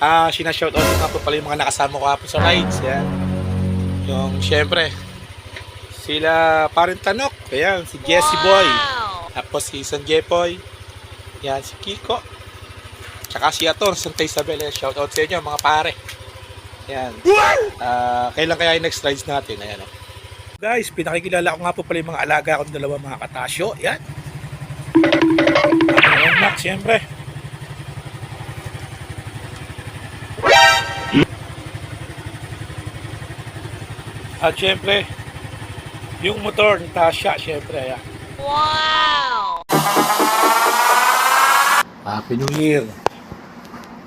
Ah, sinashoutout ko nga po pala yung mga nakasama ko po sa rides. Yan. Yung, syempre, sila Parent Tanok. Ayan, si Jesse Boy. Tapos si San Jepoy. Yan, si Kiko. Tsaka si Ator, Santa Isabel. Ayan, shoutout sa inyo, mga pare. Yan. Ah, kailan kaya yung next rides natin? Ayan, oh. Guys, pinakikilala ko nga po pala yung mga alaga kong dalawa mga katasyo. Yan. Ayan, Max, syempre. At syempre, yung motor ni Tasha, syempre, ayan. Wow! Happy New Year!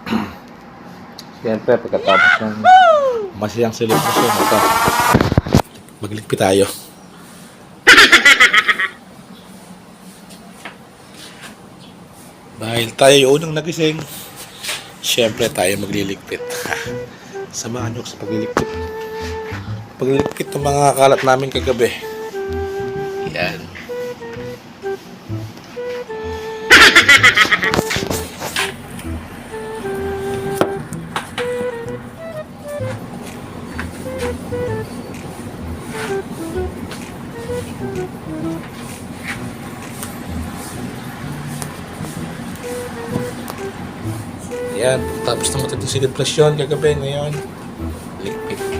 Siyempre, pagkatapos ng masayang celebration ito, magligpit tayo. Dahil tayo yung unang nagising, siyempre tayo magliligpit. Samahan nyo ako sa pagliligpit. Pagliligpit ng mga kalat namin kagabi. Yan. Yan, tapos na matinding celebration kagabi ngayon. Ligpit.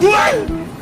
滚?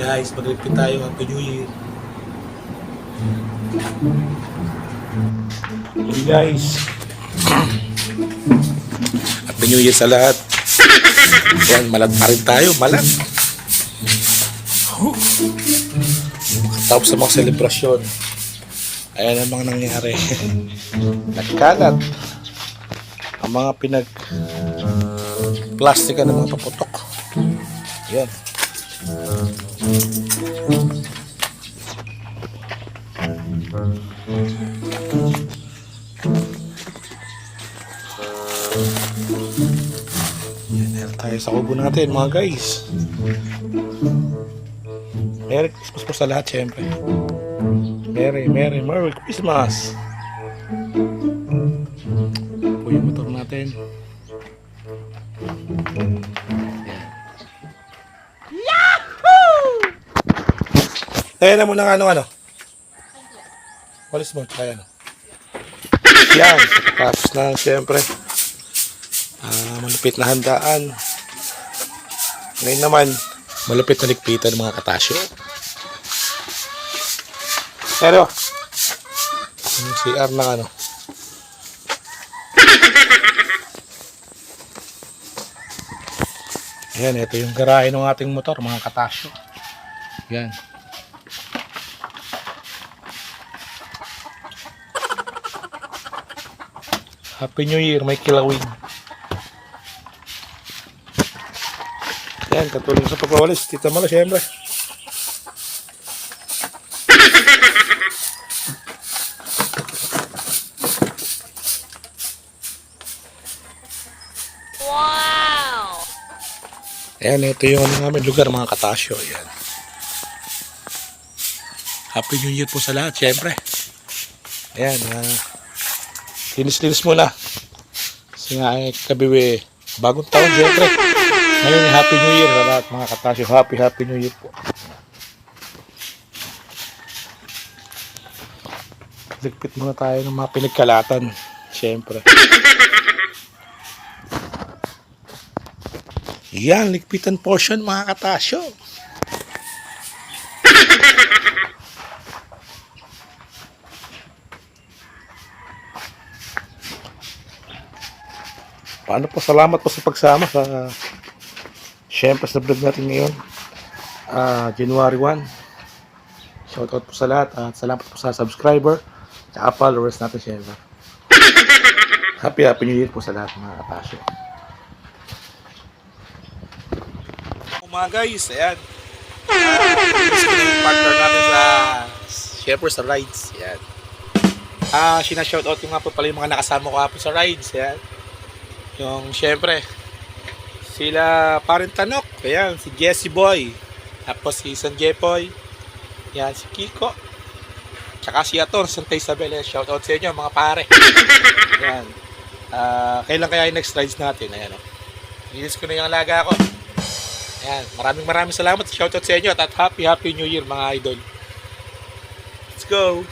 Guys, magligpit tayo. Happy New Year. Hey guys. Happy New Year sa lahat. Yan, malat pa rin tayo. Malat. Tapos sa mga selebrasyon. Ayan ang mga nangyari. Nagkalat. Ang mga pinag plastika ng mga paputok. Yan, yan tayo sa kubo natin mga guys. Merry Christmas po sa lahat syempre. Merry, Merry, Merry Christmas! Po yung motor natin. Kaya na muna nga ano ano. Walis mo, kaya ano. Yan, tapos na siyempre. Ah, malupit na handaan. Ngayon naman, malupit na ligpitan ng mga katasyo. Pero, yung CR ng ano. Ayan, ito yung garahe ng ating motor, mga katasyo. Yan. Happy New Year, may kilawin. Yan, katulong sa pagwawalis. Tita Mala, syempre. Wow! Ayan, ito yung ano namin lugar, mga katasyo. Ayan. Happy New Year po sa lahat, syempre. Ayan, uh, linis-linis muna. Kasi nga, eh, kabiwi, bagong taon, syempre. Ngayon, Happy New Year sa lahat, mga katasyo. Happy, Happy New Year po. Ligpit muna tayo ng mga pinagkalatan, syempre. Yan, ligpitan portion mga katasyo. Paano po, salamat po sa pagsama sa Siyempre sa vlog natin ngayon. Ah, January 1. Shoutout po sa lahat at salamat po sa subscriber at followers natin siyempre. Happy Happy New Year po sa lahat mga katasyo. mga guys, ayan. Uh, partner natin sa syempre sa rides, ayan. Ah, sinashoutout ko nga po pala yung mga nakasama ko hapon sa rides, ayan. Yung syempre, sila Parent Tanok, ayan, si Jesse Boy, tapos si San Jepoy, yan, si Kiko, tsaka si Ator, Santa Isabel, ayan, shoutout sa inyo mga pare. Ayan. Ah, kailan kaya yung next rides natin, ayan. Oh. Nilis ko na yung alaga ko. Ayan, maraming maraming salamat. Shoutout sa inyo at happy happy new year mga idol. Let's go!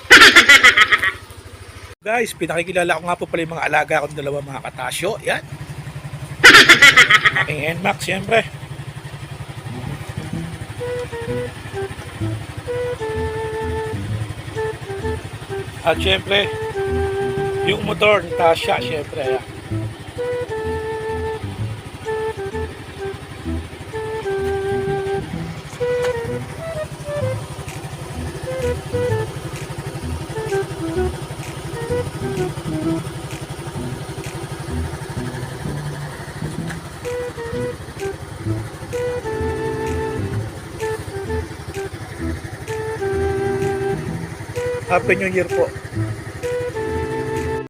Guys, pinakikilala ko nga po pala yung mga alaga kong dalawa mga katasyo. Yan. Aking NMAX, siyempre. At siyempre, yung motor ni Tasha, siyempre. Ayan. Happy New Year po.